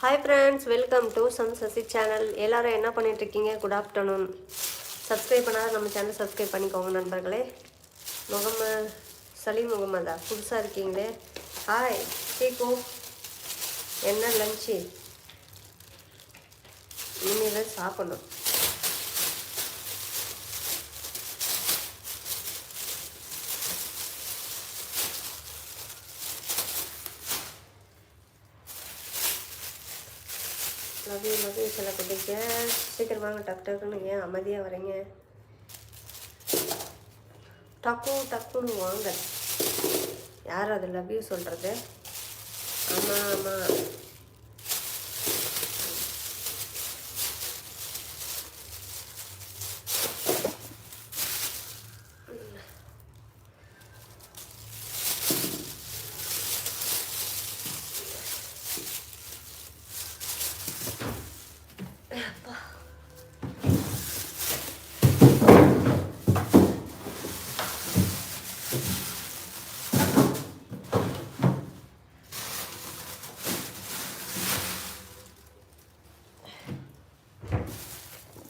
Hi friends welcome to சம் Sasi channel எல்லாரும் என்ன பண்ணிகிட்ருக்கீங்க குட் ஆஃப்டர்நூன் சப்ஸ்கிரைப் பண்ணாத நம்ம சேனல் சப்ஸ்கிரைப் பண்ணிக்கோங்க நண்பர்களே. முகமது சலீம் முகமதா புதுசாக இருக்கீங்களே. ஹாய் சீக்கு என்ன லஞ்சு இனிமேல் சாப்பிடணும். லவ் யூ சில குட்டிங்க சீக்கிரம் வாங்க டக்கு டக்குன்னு ஏன் அமைதியாக வரீங்க? டக்கு டக்குன்னு வாங்க. யார் அது லவ் யூ சொல்கிறது ஆமாம் ஆமாம்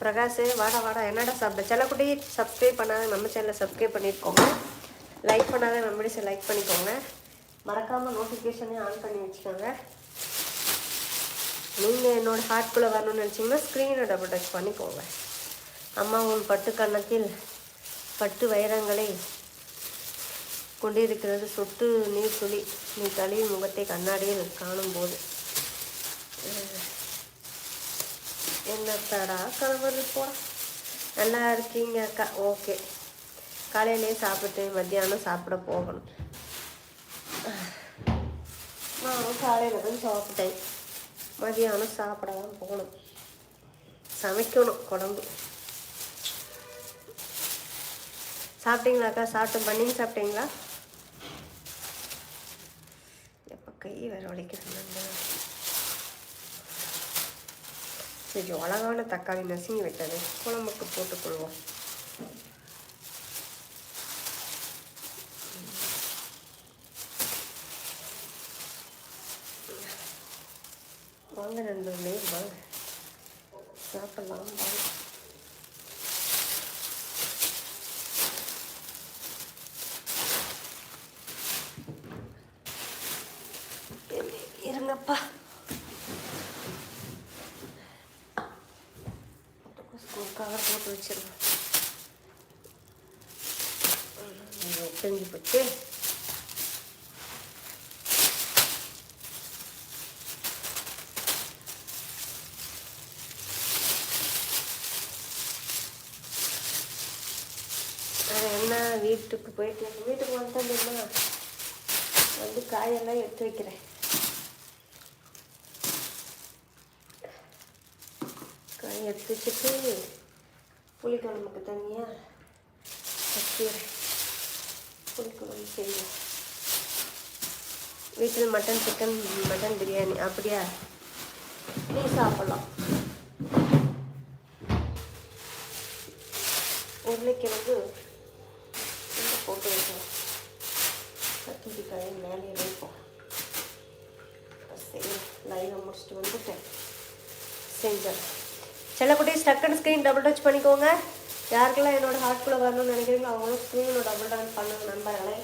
பிரகாஷ் வாடா வாடா என்னடா சாப்பிட செல்லக்குட்டி சப்ஸ்கிரைப் பண்ணாத நம்ம சேனலை சப்ஸ்கிரைப் பண்ணியிருக்கோங்க லைக் பண்ணாத நம்ம லைக் பண்ணிக்கோங்க. மறக்காமல் நோட்டிஃபிகேஷனே ஆன் பண்ணி வச்சுக்கோங்க. நீங்கள் என்னோட ஹார்ட்குள்ளே வரணும்னு நினச்சிங்கன்னா ஸ்க்ரீனை டபுள் டச் பண்ணிக்கோங்க. அம்மா உன் பட்டு கன்னத்தில் பட்டு வைரங்களை கொண்டிருக்கிறது. சொட்டு நீர் துளி நீ தளி முகத்தை கண்ணாடியில் காணும்போது. என்னத்தடா கலவர் போடா நல்லா இருக்கீங்க அக்கா. ஓகே. காலையிலே சாப்பிட்டு மத்தியானம் சாப்பிட போகணும். நானும் காலையில் தான் சாப்பிட்டேன். மதியானம் சாப்பிட தான் போகணும். சமைக்கணும் குழம்பு. சாப்பிட்டீங்களாக்கா சாப்பிட்டு பண்ணி சாப்பிட்டீங்களா? எப்போ கை வேற வலிக்குது. சரி அழகான தக்காளி நசுங்கி விட்டது. குழம்புக்கு போட்டுக்கொள்வோம். வாங்க நண்பர்களே வாங்க. சாப்பிடலாம் வாங்க இருங்கப்பா கவர் போட்டு வச்சிருவேன் தெரிஞ்சு போச்சு வேறு என்ன போயிட்டு எங்கள் வீட்டுக்கு வந்துட்டேன் தெரியுமா? வந்து காயெல்லாம் எடுத்து வைக்கிறேன். காய் எடுத்து வச்சுட்டு புளிக்குழம்புக்கு தனியாக வச்சுக்கிறேன் புளிக்குழம்பு செய்வோம் வீட்டில் மட்டன் சிக்கன் மட்டன் பிரியாணி அப்படியா? நீ சாப்பிடலாம். உருளைக்கிழங்கு போட்டு வைக்கலாம் கத்திரிக்காயை மேலே வைப்போம் சரி லைனை முடிச்சுட்டு வந்துட்டேன். செஞ்சேன் செல்லக்குட்டி அண்ட் ஸ்க்ரீன் டபுள் டச் பண்ணிக்கோங்க. யாருக்கெல்லாம் என்னோட ஹார்ட்குள்ளே வரணும்னு நினைக்கிறீங்களோ அவங்களும் ஸ்க்ரீனோட டபுள் டச் பண்ணுங்க நண்பர்களே.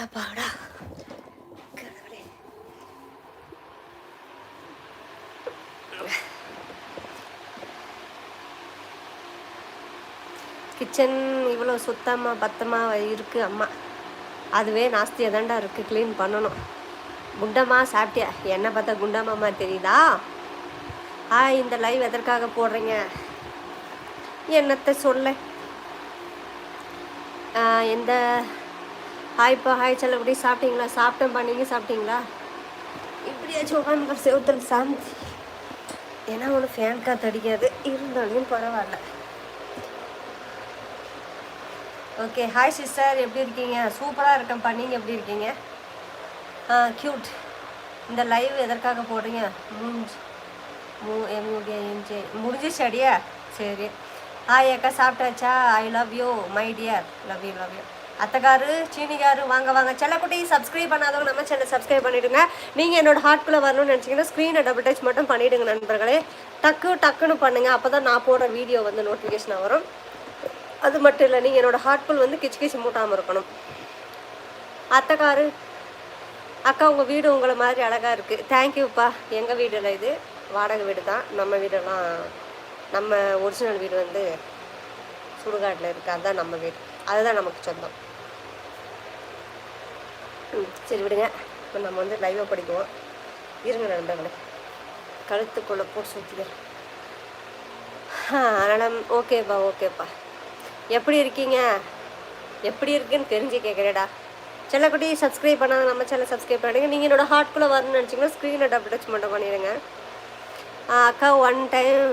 அப்பாடா. கிச்சன் இவ்வளோ சுத்தமாக பத்தமாக இருக்குது அம்மா. அதுவே நாஸ்தியாக தாண்டா இருக்குது க்ளீன் பண்ணணும். குண்டம்மா சாப்பிட்டியா? என்னை பார்த்தா குண்டம்மா தெரியுதா? ஆ இந்த லைவ் எதற்காக போடுறீங்க? என்னத்தை சொல்ல? எந்த ஹாய்ப்பா ஹாய் செல்லப்படி சாப்பிட்டீங்களா? சாப்பிட்டேன்ப்பா நீங்கள் சாப்பிட்டீங்களா? இப்படியாச்சும் உட்காந்து செவுத்தல் சாந்தி. ஏன்னா ஒன்று ஃபேன் காற்று அடிக்காது. இருந்தாலும் பரவாயில்ல. ஓகே ஹாய் சிஸ்டர் எப்படி இருக்கீங்க? சூப்பராக இருக்கேன்ப்பா நீங்கள் எப்படி இருக்கீங்க? ஆ க்யூட் இந்த லைவ் எதற்காக போடுறீங்க? முடிஞ்சு மூ எம்முடைய என்ஜே முடிஞ்சிச்சு அடியா? சரி. ஹாய் அக்கா சாப்பிட்டாச்சா? I love you my dear love you love you அத்தைக்காரு சீனிகாரு வாங்க வாங்க. செல்லக்குட்டி சப்ஸ்கிரைப் பண்ணாதவங்க நம்ம சேனல் சப்ஸ்கிரைப் பண்ணிவிடுங்க நீங்கள் என்னோட ஹார்ட்குள்ளே வரணும்னு நினச்சிங்கன்னா ஸ்க்ரீனை டபுள் டச் மட்டும் பண்ணிவிடுங்க நண்பர்களே. டக்கு டக்குன்னு பண்ணுங்கள் அப்போ தான் நான் போடுற வீடியோ வந்து நோட்டிஃபிகேஷன் வரும். அது மட்டும் இல்லை நீங்கள் என்னோட ஹார்ட்குள் வந்து கிச்சு கிச்சு மூட்டாமல் இருக்கணும். அத்தைக்காரு அக்கா உங்கள் வீடு உங்களை மாதிரி அழகாக இருக்குது தேங்க்யூப்பா எங்கள் வீடுல இது. வாடகை வீடு தான். நம்ம வீடெல்லாம் நம்ம ஒரிஜினல் வீடு வந்து சுடுகாட்டில் இருக்குது அதுதான் நம்ம வீடு. அதுதான் நமக்கு சொந்தம். சரி விடுங்க. இப்போ நம்ம வந்து லைவாக படிக்குவோம். இருங்க நண்பர்களே கழுத்துக்குள்ளே போட்டு சுற்றிக்கிறேன் அதனால் ஓகேப்பா ஓகேப்பா. எப்படி இருக்கீங்க? எப்படி இருக்குன்னு தெரிஞ்சு கேட்குறேடா செல்லக்குட்டி சப்ஸ்கிரைப் பண்ணாத நம்ம சேனல் சப்ஸ்கிரைப் பண்ணுங்க நீங்கள் என்னோட ஹார்ட்குள்ளே வரணும்னு நினச்சிங்கன்னா ஸ்க்ரீனை டபுள் டச் மட்டும் பண்ணிடுங்க. அக்கா ஒன் டைம்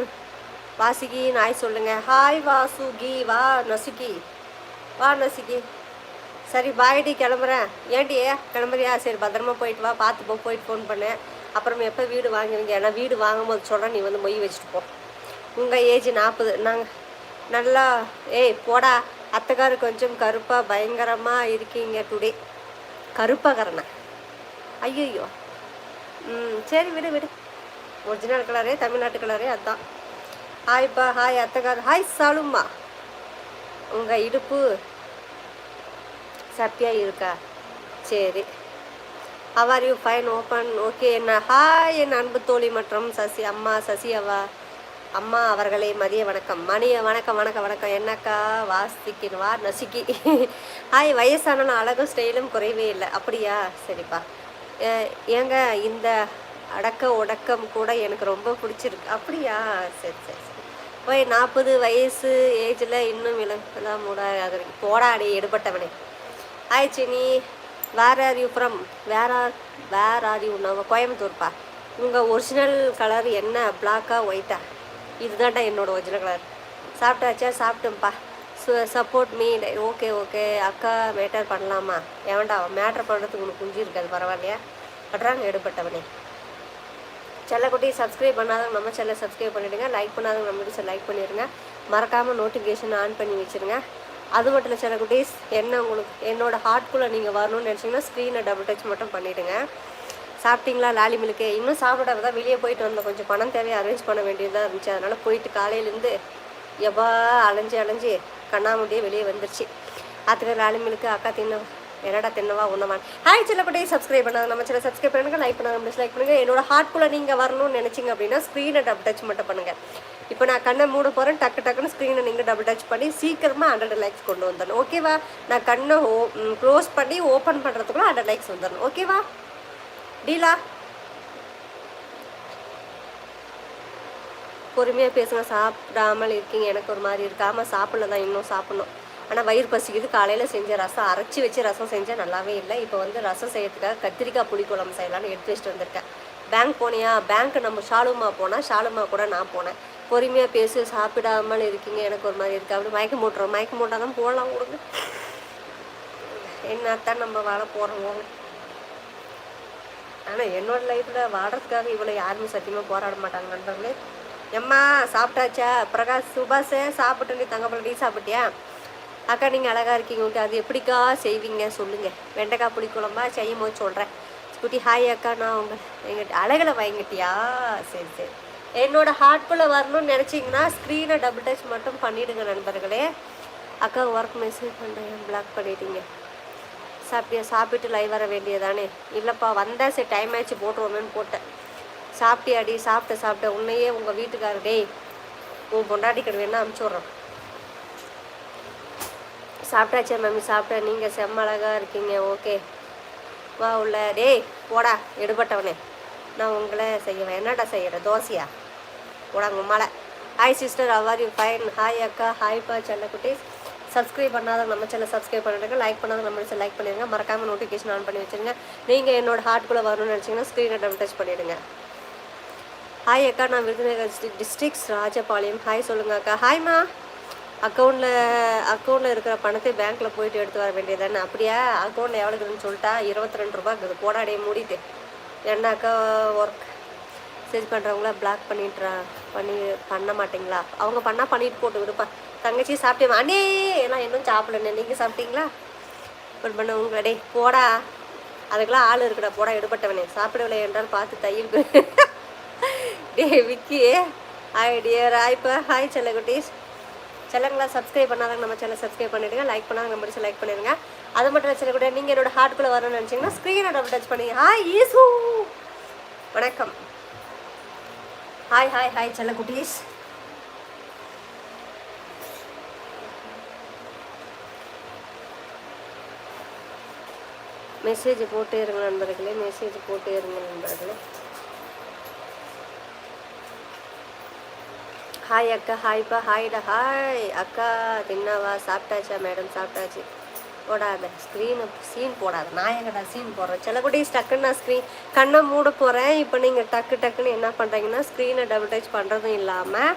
வாசுகி நாய் சொல்லுங்கள் ஹாய் வாசுகி. வா நசுகி. வா நசுகி. சரி பாய்டி கிளம்புறேன். ஏன்டி கிளம்புறியா? சரி பத்திரமா போயிட்டு வா பார்த்து போ போயிட்டு ஃபோன் பண்ணேன் அப்புறம் எப்போ வீடு வாங்குவீங்க? ஏன்னா வீடு வாங்கும்போது சொல்கிறேன் நீ வந்து மொய் வச்சுட்டு போ. உங்கள் ஏஜ் நாற்பது நாங்கள் நல்லா ஏய் போடா. அத்தைக்காரு கொஞ்சம் கருப்பாக பயங்கரமாக இருக்கீங்க டுடே கருப்பாகரணா ஐயோ ம் சரி விடு விடு. ஒரிஜினல் கலரே தமிழ்நாட்டு கலரே அதுதான் ஹாய்ப்பா ஹாய் அத்தைக்காரு. ஹாய் சாலும்மா. உங்கள் இடுப்பு சப்பியாக இருக்கா? சரி. How are you fine open okay என்ன? ஹாய் என் அன்பு தோழி மற்றும் சசி அம்மா சசி அவா அம்மா அவர்களே மதிய வணக்கம். மணிய வணக்கம் வணக்கம் வணக்கம். என்னக்கா? வாஸ்திக்கின் வா நசுக்கி. ஹாய் வயசானாலும் அழகும் ஸ்டைலும் குறைவே இல்லை. அப்படியா? சரிப்பா. ஏ- ஏங்க இந்த அடக்க உடக்கம் கூட எனக்கு ரொம்ப பிடிச்சிருக்கு. அப்படியா? சரி சரி சரி. போய் நாற்பது வயசு ஏஜில் இன்னும் இளங்கலாம் மூடாது போடாடி எடுபட்டவனே. Hi cine where are you from where are where are you நம்ம கோயம்புத்தூர்ப்பா. உங்கள் ஒரிஜினல் கலர் என்ன? பிளாக்கா ஒயிட்டா இதுதான்டா என்னோடய ஒரிஜினல் கலர் சாப்பிட்டாச்சா? சாப்பிட்டேன்ப்பா. சு சப்போர்ட் மீ ஓகே ஓகே அக்கா மேட்டர் பண்ணலாமா? ஏன்டா மேட்டர் பண்ணுறதுக்கு உனக்கு குஞ்சு இருக்காது பரவாயில்லையா? பட்றாங்க எடுபட்டவனே. செல்லக்குட்டி சப்ஸ்கிரைப் பண்ணாதவங்க நம்ம செல்ல சப்ஸ்கிரைப் பண்ணிவிடுங்க லைக் பண்ணாதவங்க நம்ம வீடியோஸை லைக் பண்ணிடுங்க. மறக்காமல் நோட்டிஃபிகேஷன் ஆன் பண்ணி வச்சுருங்க. அது மட்டும் இல்லை செல்லக்குட்டீஸ் என்ன உங்களுக்கு என்னோட ஹார்ட்குள்ளே நீங்கள் வரணும்னு நினச்சிங்கன்னா ஸ்க்ரீனை டபுள் டச் மட்டும் பண்ணிவிடுங்க சாப்பிட்டீங்களா? லாலி மில்க்கு. இன்னும் சாப்பிடாம தான் வெளியே போயிட்டு வந்தோம். கொஞ்சம் பணம் தேவையை அரேஞ்ச் பண்ண வேண்டியதாக இருந்துச்சு. அதனால் போயிட்டு காலையிலேருந்து எவ்வா அலைஞ்சு அலைஞ்சு கண்ணாமூட்டியே வெளியே வந்துருச்சு. அதுக்கு லாலி மில்க்கு அக்கா தின்ன என்னடா தின்னவா உண்ணவான் ஹாய் சில்லப்பட்டி சப்ஸ்கிரைப் பண்ணாங்க நம்ம சில சப்ஸ்கிரைப் பண்ணுங்க லைக் பண்ணுங்க நம்ம லைக் பண்ணுங்க. என்னோட ஹார்ட்குள்ளே நீங்கள் வரணும்னு நினச்சிங்க அப்படின்னா ஸ்க்ரீனை டபுள் டச் மட்டும் பண்ணுங்கள் இப்போ நான் கண்ணை மூட போகிறேன் டக்கு டக்குன்னு ஸ்க்ரீனை நீங்கள் டபுள் டச் பண்ணி சீக்கிரமாக ஹண்ட்ரட் லைக்ஸ் கொண்டு வந்துடணும். ஓகேவா நான் கண்ணை ஓ க்ளோஸ் பண்ணி ஓப்பன் பண்ணுறதுக்குள்ள ஹண்ட்ரட் லைக்ஸ் வந்துடணும். ஓகேவா டீலா? பொறுமையாக பேசுங்க. சாப்பிடாமல் இருக்கீங்க. எனக்கு ஒரு மாதிரி இருக்காமல் ஆமாம் சாப்பிடல தான் இன்னும் சாப்பிடணும். ஆனால் வயிறு பசிக்குது. காலையில் செஞ்ச ரசம் அரைச்சி வச்சு ரசம் செஞ்சால் நல்லாவே இல்லை. இப்போ வந்து ரசம் செய்யறதுக்காக கத்திரிக்காய் புளிக்குழம்பு செய்யலாம்னு எடுத்து வச்சுட்டு வந்திருக்கேன் பேங்க் போனியா? பேங்க் நம்ம ஷாலுமா போனால் ஷாலுமா கூட நான் போனேன். பொறுமையாக பேசி சாப்பிடாமல் இருக்கீங்க. எனக்கு ஒரு மாதிரி இருக்குது அப்படி மயக்க மூட்டுறோம் மயக்க மூட்டால் தான் போகலாம் கொடுங்க. என்னத்தான் நம்ம வாழ போகிறோம் ஆனால் என்னோட லைஃப்பில் வாடுறதுக்காக இவ்வளோ யாருமே சத்தியமாக போராட மாட்டாங்க நண்பர்களே. எம்மா சாப்பிட்டாச்சா? பிரகாஷ் சுபாஷே சாப்பிட்டு நீ தங்கப்பழ டீ சாப்பிட்டியா? அக்கா நீங்கள் அழகாக இருக்கீங்க. ஓகே அது எப்படிக்கா செய்வீங்க சொல்லுங்கள் வெண்டைக்காய் புளிக்குழம்பா செய்யும் போது சொல்கிறேன் குட்டி ஹாய் அக்கா நான் உங்கள் எங்கிட்ட அழகில் வாங்கிட்டியா? சரி சரி. என்னோட ஹார்ட்குள்ளே வரணும்னு நினச்சிங்கன்னா ஸ்க்ரீனை டபுள் டச் மட்டும் பண்ணிவிடுங்க நண்பர்களே. அக்கா ஒர்க் மெசேஜ் பண்ணுறேன் பிளாக் பண்ணிட்டீங்க. சாப்பிட்டியா? சாப்பிட்டு லைவ் வர வேண்டியதானே? இல்லைப்பா வந்தால் சரி டைம் ஆச்சு போட்டுருவோமேனு போட்டேன். சாப்பிட்டியாடி? சாப்பிட்ட சாப்பிட்ட. உன்னையே உங்கள் வீட்டுக்காரர் டேய் உன் பொண்டாட்டி கடை வேணா அனுப்பிச்சி விட்றோம் மம்மி? சாப்பிட்டேன் நீங்கள் செம்ம இருக்கீங்க. ஓகே. வா உள்ள. டேய் போடா எடுபட்டவனே. நான் உங்களை செய்வேன். என்னடா செய்கிற தோசையா? போடா மலை hi sister how are you fine hi அக்கா. ஹாய்ப்பா செல்லக்குட்டி சப்ஸ்கிரைப் பண்ணாத நம்ம சேனல் சப்ஸ்கிரைப் பண்ணிடுங்க. லைக் பண்ணாத நம்ம சேனல் லைக் பண்ணிடுங்க. மறக்காமல் நோட்டிஃபிகேஷன் ஆன் பண்ணி வச்சுருங்க. நீங்கள் என்னோட ஹார்ட்குள்ளே வரணும்னு நினச்சிங்கன்னா ஸ்க்ரீனை டபுள் டச் பண்ணிவிடுங்க ஹாய் அக்கா. நான் Virudhunagar district districts Rajapalayam. Hi சொல்லுங்க அக்கா. ஹாய்மா அக்கௌண்ட்டில் அக்கௌண்ட்டில் இருக்கிற பணத்தை பேங்க்கில் போயிட்டு எடுத்து வர வேண்டியதானே அப்படியா? அக்கௌண்ட்டில் எவ்வளோ இருக்குதுன்னு சொல்லிட்டா? இருபத்தி ரெண்டு ரூபா இருக்குது போடாடே மூடிட்டு. என்னக்கா ஒர்க் சரி பண்ணுறவங்கள பிளாக் பண்ணிட்டுறா பண்ணி பண்ண மாட்டீங்களா? அவங்க பண்ணால் பண்ணிட்டு போட்டு விடுப்பா. தங்கச்சி சாப்பிட்டேன் அண்ணே ஏன்னா இன்னும் சாப்பிடலண்ணே. நீங்கள் சாப்பிட்டீங்களா? இப்போ பண்ண உங்களை. டேய் போடா. அதுக்கெல்லாம் ஆள் இருக்குடா. போடா எடுபட்டவனே. சாப்பிடவில்லை என்றால் பார்த்து தையல் டே விக்கி. ஹாய் டியர் ஹாய்ப்பா ஹாய் செல்லகுட்டீஸ் செல்லங்களா சப்ஸ்கிரைப் பண்ணாதாங்க நம்ம சேனல் சப்ஸ்கிரைப் பண்ணிவிடுங்க லைக் பண்ணாங்க நம்ம லைக் பண்ணிடுங்க. அது மட்டும் இல்லை கூட நீங்கள் என்னோட ஹார்ட்குள்ளே வரணும்னு நினச்சிங்கன்னா ஸ்க்ரீனை டபுள் டச் பண்ணி ஹாய் ஈசு வணக்கம். ஹாய் ஹாய் ஹாய் செல்ல குட்டீஸ். மெசேஜ் போட்டே இருங்க நண்பர்களே. மெசேஜ் போட்டே இருங்க நண்பர்களே. ஹாய் அக்கா. ஹாய்ப்பா ஹாய்டா ஹாய் அக்கா. தின்னாவா? சாப்பிட்டாச்சா மேடம்? சாப்பிட்டாச்சு. போடாத. ஸ்க்ரீனை சீன் போடாத. நான் எங்கடா சீன் போடுறேன்? சில கூட டக்குன்னு நான் ஸ்க்ரீன் கண்ணை மூட போகிறேன் இப்போ நீங்கள் டக்கு டக்குன்னு என்ன பண்ணுறீங்கன்னா ஸ்க்ரீனை டபுள் டச் பண்ணுறதும் இல்லாமல்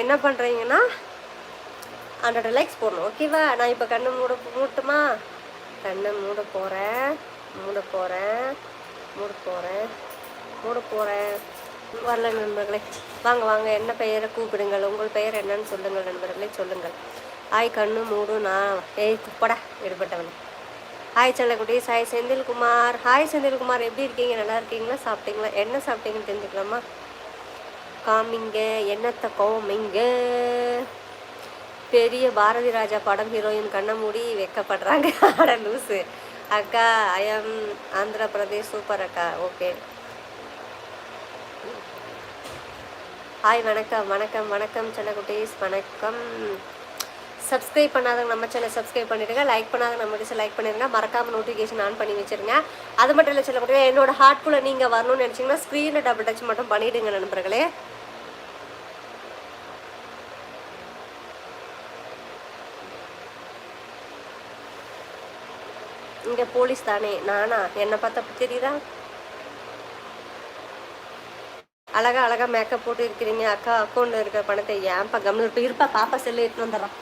என்ன பண்ணுறீங்கன்னா ஹண்ட்ரட் லைக்ஸ் போடணும். ஓகேவா நான் இப்போ கண்ணை மூட மூட்டுமா கண்ணை மூட போகிறேன் மூட போகிறேன் மூட போகிறேன் மூட போகிறேன் வரல நண்பர்களே. வாங்க வாங்க. என்ன பெயரை கூப்பிடுங்கள்? உங்கள் பெயர் என்னன்னு சொல்லுங்கள் நண்பர்களே. சொல்லுங்கள். ஹாய் கண்ணு மூடு நான் ஏய் துப்படா விடுபட்டவன் ஹாய் செல்லக்குட்டீஸ் ஹாய் செந்தில்குமார். ஹாய் செந்தில்குமார் எப்படி இருக்கீங்க? நல்லா இருக்கீங்களா? சாப்பிட்டீங்களா? என்ன சாப்பிட்டீங்கன்னு தெரிஞ்சுக்கலாமா? காமிங்க என்னத்தை கோமிங்க. பெரிய பாரதி ராஜா படம் ஹீரோயின் கண்ணை மூடி வைக்கப்படுறாங்க. அட லூஸு அக்கா ஐஎம் ஆந்திர பிரதேஷ் சூப்பர் அக்கா. ஓகே ஹாய் வணக்கம் வணக்கம் வணக்கம் செல்லக்குட்டீஸ். வணக்கம். சப்ஸ்கிரைப் பண்ணாதவங்க நம்ம சேனல் சப்ஸ்கிரைப் பண்ணிடுங்க. லைக் பண்ணாத நம்ம டிஷ் லைக் பண்ணிடுங்க. மறக்காம நோட்டிஃபிகேஷன் ஆன் பண்ணி வச்சுருங்க. அது மட்டும் இல்லை சொல்லக்கூடிய என்னோட ஹார்ட்குள்ளே நீங்கள் வரணும்னு நினச்சிங்கன்னா ஸ்க்ரீனில் டபுள் டச் மட்டும் பண்ணிவிடுங்க நண்பர்களே. இங்கே போலீஸ் தானே. நானா? என்னை பார்த்தா தெரியுதா? அழகா அழகா மேக்கப் போட்டு இருக்கிறீங்க. அக்கா அக்கௌண்ட்ல இருக்கிற பணத்தை ஏன்ப்பா கம்னு இருப்பா? பாப்பா செல்லு எடுத்து வந்துடுறான்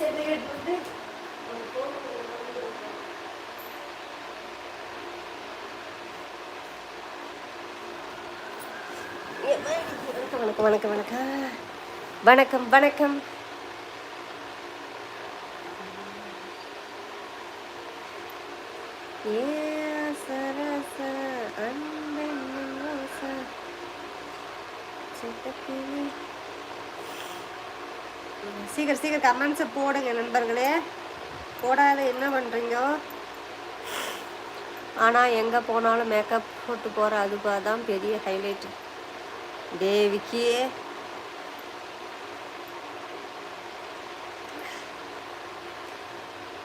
வந்து வணக்கம் வணக்கம் வணக்கம் வணக்கம். வணக்கம் ஏ சரச அன்பன் ரோச சித்தக்கிளி. சீக்கிரம் சீக்கிரம் கமெண்ட்ஸை போடுங்க நண்பர்களே. போடாத என்ன பண்ணுறீங்க ஆனால் எங்கே போனாலும் மேக்கப் போட்டு போகிற அதுக்கு தான் பெரிய ஹைலைட்டு தேவிக்கு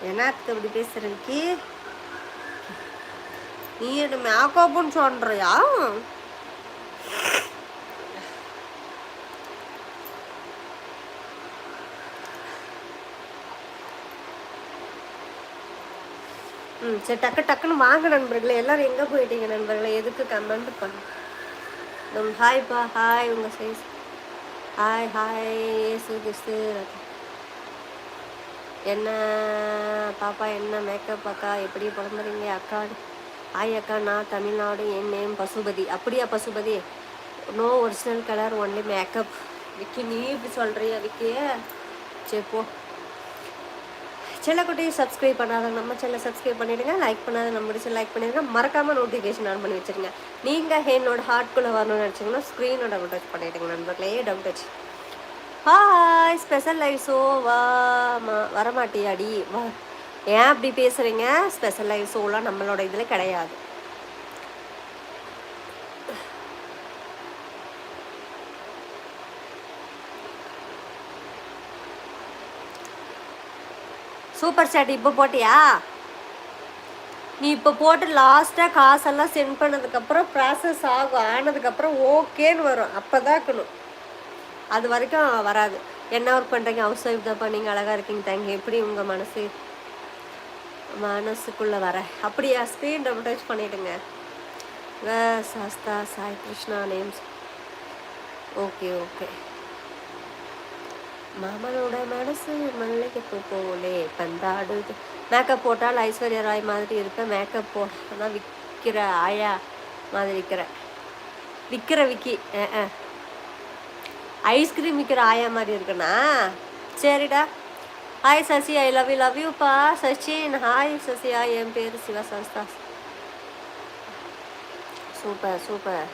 என்னத்துக்கு அப்படி பேசுறதுக்கு நீ என்ன சொல்கிறியா ம் சரி டக்கு டக்குன்னு வாங்க நண்பர்களே. எல்லாரும் எங்கே போயிட்டீங்க நண்பர்களே? எதுக்கு கமெண்ட் பண்ணு. நம் ஹாய்ப்பா ஹாய் உங்கள் சைஸ் ஹாய் ஹாய் ஏசு கிறிஸ்து. என்ன பாப்பா என்ன மேக்கப் அக்கா? எப்படி பிறந்துறீங்க அக்கா ஹாய் அக்கா. நான் தமிழ்நாடு என் நேம் பசுபதி. அப்படியா Pasupathi? No original colour only makeup Vicky நீ இப்படி சொல்கிறியா விக்கிய. சரி போ. செல்லக்குட்டி சப்ஸ்கிரைப் பண்ணாதவங்க நம்ம சேனல் சப்ஸ்கிரைப் பண்ணிடுங்க. லைக் பண்ணாத நம்ம சேனல் லைக் பண்ணிடுங்க. மறக்காமல் நோட்டிஃபிகேஷன் ஆன் பண்ணி வச்சிருங்க. நீங்கள் என்னோட ஹார்ட்குள்ளே வரணும்னு நினச்சிங்கன்னா ஸ்க்ரீனை டபுள் டச் பண்ணிடுங்க நண்பர்களே. Double touch hi special life show வா மா- வரமாட்டியாடி? வா ஏன் அப்படி பேசுகிறீங்க ஸ்பெஷல் லைஃப் ஷோலாம் நம்மளோட இதில் கிடையாது. சூப்பர் சேட் இப்போ போட்டியா? நீ இப்போ போட்டு லாஸ்ட்டாக காசெல்லாம் சென்ட் பண்ணதுக்கப்புறம் ப்ராசஸ் ஆகும் ஆனதுக்கப்புறம் ஓகேன்னு வரும். அப்போ தான் இருக்கணும். அது வரைக்கும் வராது. என்ன ஒர்க் பண்ணுறீங்க ஹவுஸ் ஒய்ஃப் தான் பண்ணீங்க அழகாக இருக்கீங்க தேங்க்யூ எப்படி உங்கள் மனசு? மனசுக்குள்ளே வர. அப்படியா? ஸ்க்ரீன் டபுள் டச் பண்ணிவிடுங்க Sastha Sai Krishna names okay okay. மாமனோட மனசு மல்லிகைப்பூ போலே பந்தாடுது மேக்கப் போட்டால் ஐஸ்வர்யா ராய் மாதிரி இருப்பேன். மேக்கப் போட்டால் விற்கிற ஆயா மாதிரி விற்கிற விற்கிற விக்கி ஐஸ்கிரீம் விற்கிற ஆயா மாதிரி இருக்குண்ணா சரிடா. Hi Sasi. I love you love யூப்பா Sachin hi சசியா என் பேர் சிவசாஸ்தா சூப்பர் சூப்பர்.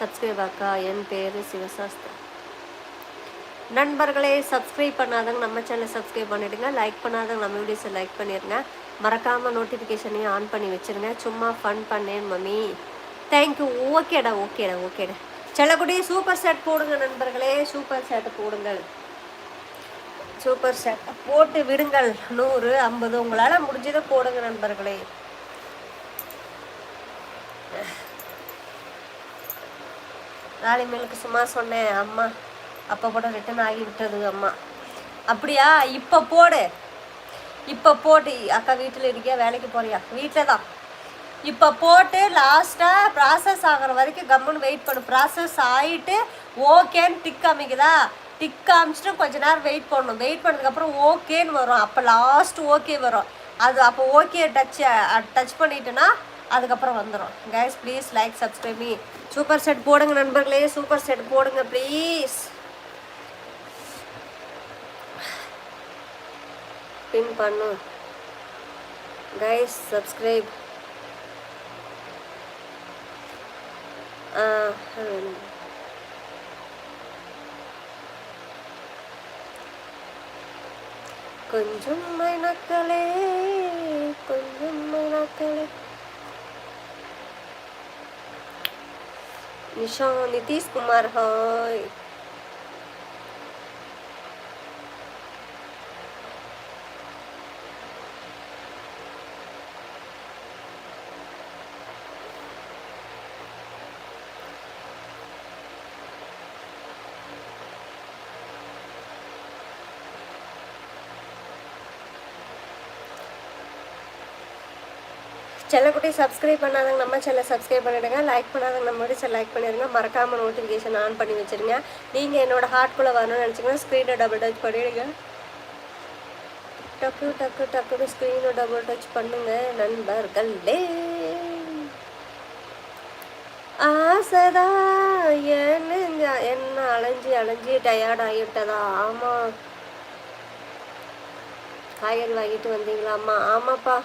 சப்ஸ்கிரைப் அக்கா. என் பேர் சிவசாஸ்தா நண்பர்களே சப்ஸ்கிரைப் பண்ணாதவங்க நம்ம சேனலை சப்ஸ்கிரைப் பண்ணிவிடுங்க லைக் பண்ணாதவங்க நம்ம வீடியோஸை லைக் பண்ணிடுங்க மறக்காமல் நோட்டிஃபிகேஷனையும் ஆன் பண்ணி வச்சுருங்க. சும்மா ஃபன் பண்ணேன் மம்மி. தேங்க்யூ ஓகேடா ஓகேடா ஓகேடா செல்லக்குடி சூப்பர் செட் போடுங்க நண்பர்களே. சூப்பர் செட் போடுங்கள். சூப்பர் செட் போட்டு விடுங்கள். நூறு ஐம்பது உங்களால் முடிஞ்சதை போடுங்க நண்பர்களே. நாளை மேலுக்கு சும்மா சொன்னேன் அம்மா. அப்போ கூட ரிட்டர்ன் ஆகி விட்டது அம்மா. அப்படியா? இப்போ போடு. இப்போ போட்டு அக்கா வீட்டில் இருக்கியா? வேலைக்கு போறியா? வீட்டில் தான். இப்போ போட்டு லாஸ்ட்டாக ப்ராசஸ் ஆகிற வரைக்கும் கம்முன்னு வெயிட் பண்ணு. ப்ராசஸ் ஆகிட்டு ஓகேன்னு டிக் காமிக்குதா டிக் காமிச்சிட்டு கொஞ்ச நேரம் வெயிட் பண்ணணும். வெயிட் பண்ணதுக்கப்புறம் ஓகேன்னு வரும். அப்போ லாஸ்ட் ஓகே வரும். அது அப்போ ஓகே டச் டச் பண்ணிட்டேன்னா அதுக்கப்புறம் வந்துடும் guys please like subscribe me super set போடுங்க நண்பர்களே. சூப்பர் செட் போடுங்க ப்ளீஸ் பின் பண்ணும் கைஸ் சப்ஸ்கிரைப் கொஞ்சம் மைனக்களே கொஞ்சம் மைனக்களே. நிஷா நிதிஷ்குமார் ஹாய். செல்லக்குட்டி சப்ஸ்கிரைப் பண்ணாதவங்க நம்ம சில சப்ஸ்கிரைப் பண்ணிடுங்க. லைக் பண்ணாதவங்க நம்ம சில லைக் பண்ணிடுங்க. மறக்காமல் நோட்டிஃபிகேஷன் ஆன் பண்ணி வச்சுருங்க நீங்கள் என்னோட ஹார்ட்குள்ளே வரணும்னு நினச்சிங்கன்னா ஸ்க்ரீனை டபுள் டச் பண்ணிவிடுங்க டக்கு டக்கு டக்குன்னு ஸ்க்ரீனை டபுள் டச் பண்ணுங்கள் நண்பர்களே. ஆசைதா என்ன என்ன அலைஞ்சி அலைஞ்சி டயர்ட் ஆகிவிட்டதா? ஆமாம் காய்கறி வாங்கிட்டு வந்தீங்களாம்மா? ஆமாப்பா.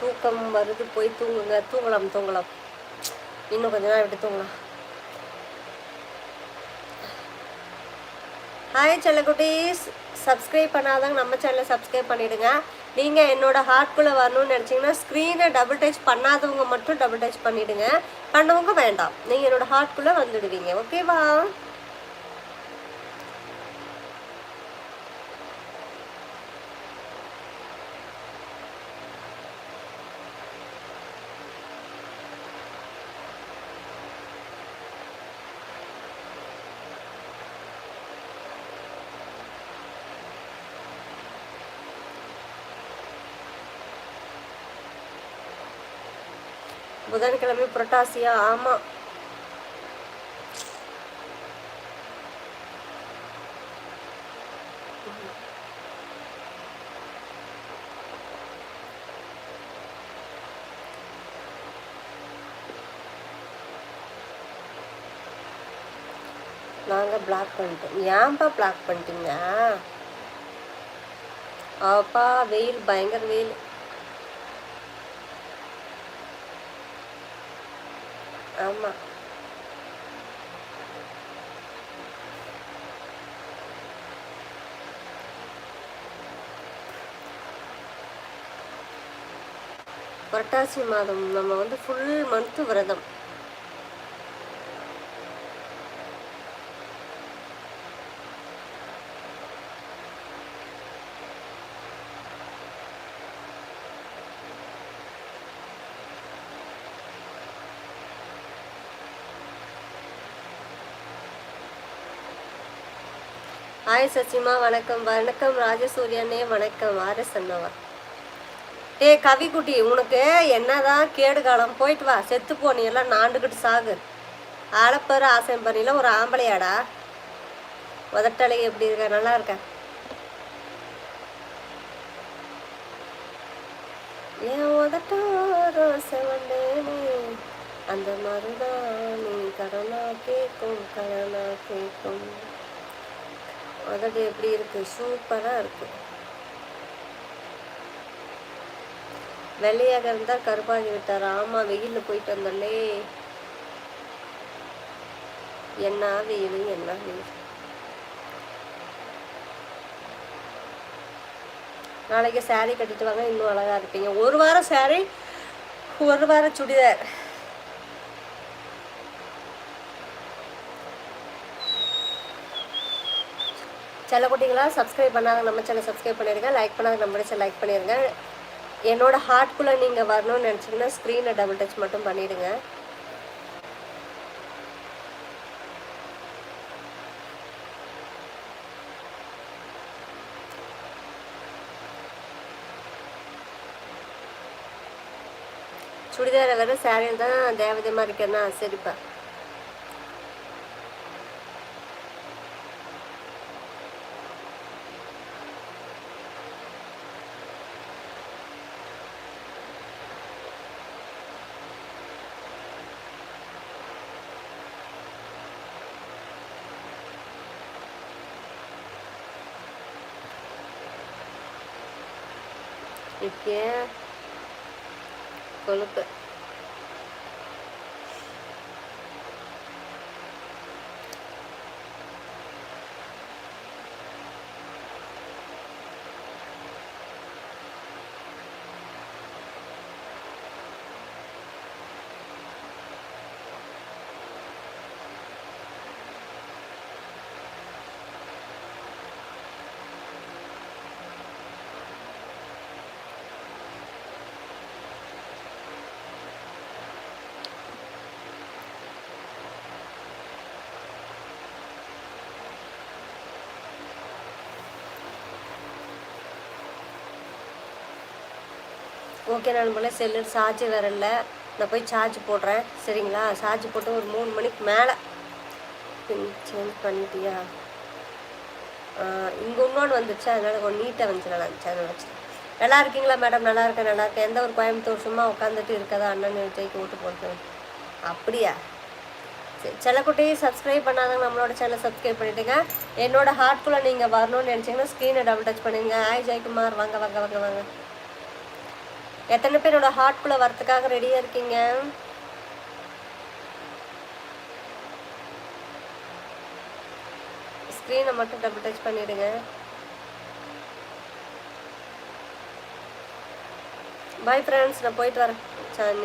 தூக்கம் வருது போய் தூங்குங்க. தூங்கலாம் தூங்கலாம். இன்னும் கொஞ்ச நேரம் விட்டு தூங்கலாம். ஹாய் செல்லக்குட்டீஸ். சப்ஸ்கிரைப் பண்ணாதாங்க நம்ம சேனலை சப்ஸ்கிரைப் பண்ணிவிடுங்க நீங்கள் என்னோட ஹார்ட்குள்ளே வரணும்னு நினச்சிங்கன்னா ஸ்க்ரீனை டபுள் டச் பண்ணாதவங்க மட்டும் டபுள் டச் பண்ணிவிடுங்க பண்ணவங்க வேண்டாம். நீங்கள் என்னோட ஹார்ட்குள்ளே வந்துடுவீங்க. ஓகேவா புதன்கிழமை புரட்டாசியா? ஆமாம் நாங்கள் பிளாக் பண்ணிட்டோம். ஏன்பா பிளாக் பண்ணிட்டீங்க? அப்பா வெயில் பயங்கர வெயில். ஆமாம் புரட்டாசி மாதம் நம்ம வந்து ஃபுல் மந்த்து விரதம். ஹாய் சசிமா வணக்கம். வணக்கம் ராஜசூரியனே வணக்கம். ஆர்எஸ் அண்ணாவா? டேய் கவிக்குட்டி உனக்கு என்னதான் கேடு காலம்? போயிட்டு வா. செத்து போனியெல்லாம் எல்லாம் நாண்டுக்கிட்டு சாகு. ஆளப்பரு ஆசைம்பரியில் ஒரு ஆம்பளையாடா. உதட்டலை எப்படி இருக்க? நல்லா இருக்க. என் உதட்டாரோ அந்த மாதிரிதான் நீ கடனா கேட்கும் கடனா கேட்கும். உதடு எப்படி இருக்குது சூப்பராக இருக்குது வெள்ளையாக இருந்தால் கருப்பாகி விட்டார். ஆமாம் வெயிலில் போயிட்டு வந்தோம்லே. என்ன வெயில் என்ன வெயில் நாளைக்கு saree கட்டிட்டு வாங்க. இன்னும் அழகாக இருப்பீங்க. ஒரு வாரம் saree ஒரு வாரம் சுடிதார். சில குட்டிங்களா சப்ஸ்கிரைப் பண்ணாத நம்ம சேனல் சப்ஸ்கிரைப் பண்ணிடுங்க லைக் பண்ணாத நம்ம சேனல் லைக் பண்ணிடுங்க என்னோட ஹார்ட்குள்ளே நீங்கள் வரணும்னு நினச்சிங்கன்னா ஸ்க்ரீனை டபுள் டச் மட்டும் பண்ணிடுங்க. சுடிதாரை வேறு சாரியில் தான் தேவதையமாக இருக்கேன்னா சரிப்பா இருக்கே கொழுப்பு ஓகே நண்பர்களே செல்லு சார்ஜ் வேற இல்லை. நான் போய் சார்ஜ் போடுறேன். சரிங்களா? சார்ஜ் போட்டு ஒரு மூணு மணிக்கு மேலே. சேஞ்ச் பண்ணிட்டியா? இங்கே இன்னொன்று வந்துச்சு அதனால் கொஞ்சம் நீட்டாக வந்துச்சு. நல்லா இருந்துச்சு அதனால வச்சு நல்லா இருக்கீங்களா மேடம் நல்லா இருக்கேன் நல்லா இருக்கேன். எந்த ஒரு கோயம்புத்தூர் சும்மா உட்காந்துட்டு இருக்கதா? அண்ணன் விஜய்க்கு ஓட்டு போட்டு அப்படியா? சரி செல்லக்குட்டி சப்ஸ்கிரைப் பண்ணாதவங்க நம்மளோட சேனலை சப்ஸ்கிரைப் பண்ணிட்டுங்க என்னோட ஹார்ட்குள்ளே நீங்கள் வரணும்னு நினச்சிங்கன்னா ஸ்க்ரீனை டபுள் டச் பண்ணிடுங்க. ஆய் ஜெயக்குமார். வாங்க வாங்க வாங்க வாங்க. எத்தனை பேரோட ஹார்ட்குள்ளே வரத்துக்காக ரெடியாக இருக்கீங்க? ஸ்க்ரீனை மட்டும் டபுள் டச் பண்ணிடுங்க. பாய் ஃப்ரெண்ட்ஸ் நான் போயிட்டு வரேன். சார்